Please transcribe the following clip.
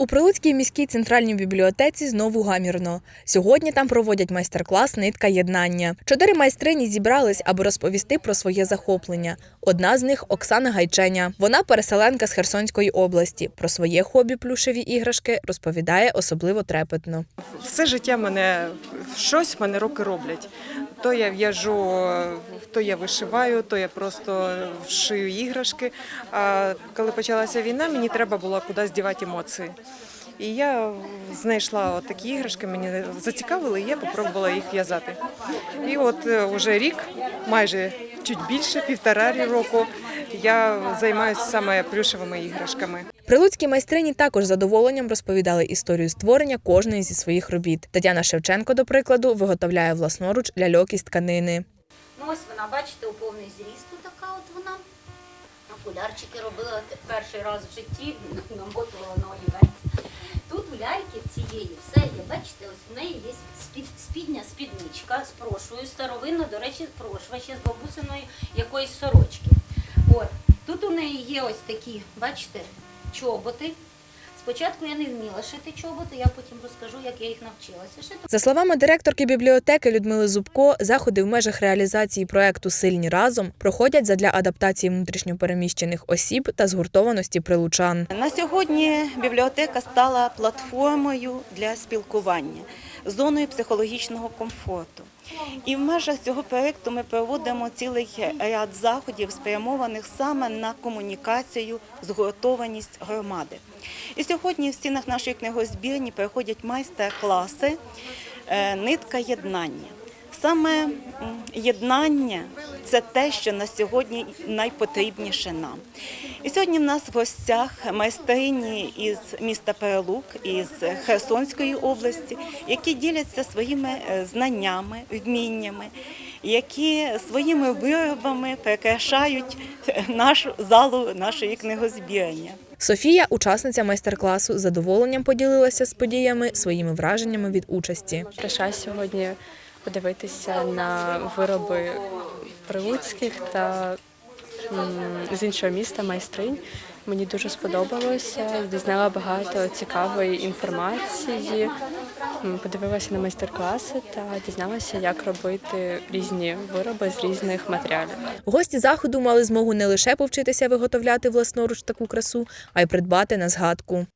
У Прилуцькій міській центральній бібліотеці знову гамірно. Сьогодні там проводять майстер-клас Нитка єднання. Чотири майстрині зібрались, аби розповісти про своє захоплення. Одна з них Оксана Гайченя. Вона переселенка з Херсонської області. Про своє хобі плюшеві іграшки розповідає особливо трепетно. Все життя мене щось мене руки роблять. То я в'яжу, то я вишиваю, то я просто шию іграшки. А коли почалася війна, мені треба було кудись дівати емоції. І я знайшла от такі іграшки, мені зацікавили, і я спробувала їх в'язати. І от е, вже рік, майже чуть більше, півтора року, я займаюся саме плюшевими іграшками. Прилуцькі майстрині також з задоволенням розповідали історію створення кожної зі своїх робіт. Тетяна Шевченко, до прикладу, виготовляє власноруч ляльок із тканини. Ну ось вона, бачите, у повний зріст така от вона. Окулярчики робила перший раз в житті, намотувала на олівець. Тут у ляльки цієї все є, бачите, ось в неї є спідня спідничка з прошвою, старовинна, до речі, прошва ще з бабусиної якоїсь сорочки. От, тут у неї є ось такі, бачите, чоботи. Спочатку я не вміла шити чоботи, я потім розкажу, як я їх навчилася шити. За словами директорки бібліотеки Людмили Зубко, заходи в межах реалізації проекту Сильні разом проходять задля адаптації внутрішньопереміщених осіб та згуртованості прилучан. На сьогодні бібліотека стала платформою для спілкування, зоною психологічного комфорту. І в межах цього проєкту ми проводимо цілий ряд заходів, спрямованих саме на комунікацію, згуртованість громади. І сьогодні в стінах нашої книгозбірні проходять майстер-класи е, Нитка єднання. Саме єднання це те, що на сьогодні найпотрібніше нам. І сьогодні в нас в гостях майстрині із міста Перелук, із Херсонської області, які діляться своїми е, знаннями, вміннями, які своїми виробами прикрашають е, нашу залу нашої книгозбірні. Софія, учасниця майстер-класу, з задоволенням поділилася з подіями своїми враженнями від участі. Прийшла сьогодні подивитися на вироби прилуцьких та з іншого міста майстринь. Мені дуже сподобалося, дізнала багато цікавої інформації, подивилася на майстер-класи та дізналася, як робити різні вироби з різних матеріалів. Гості заходу мали змогу не лише повчитися виготовляти власноруч таку красу, а й придбати на згадку.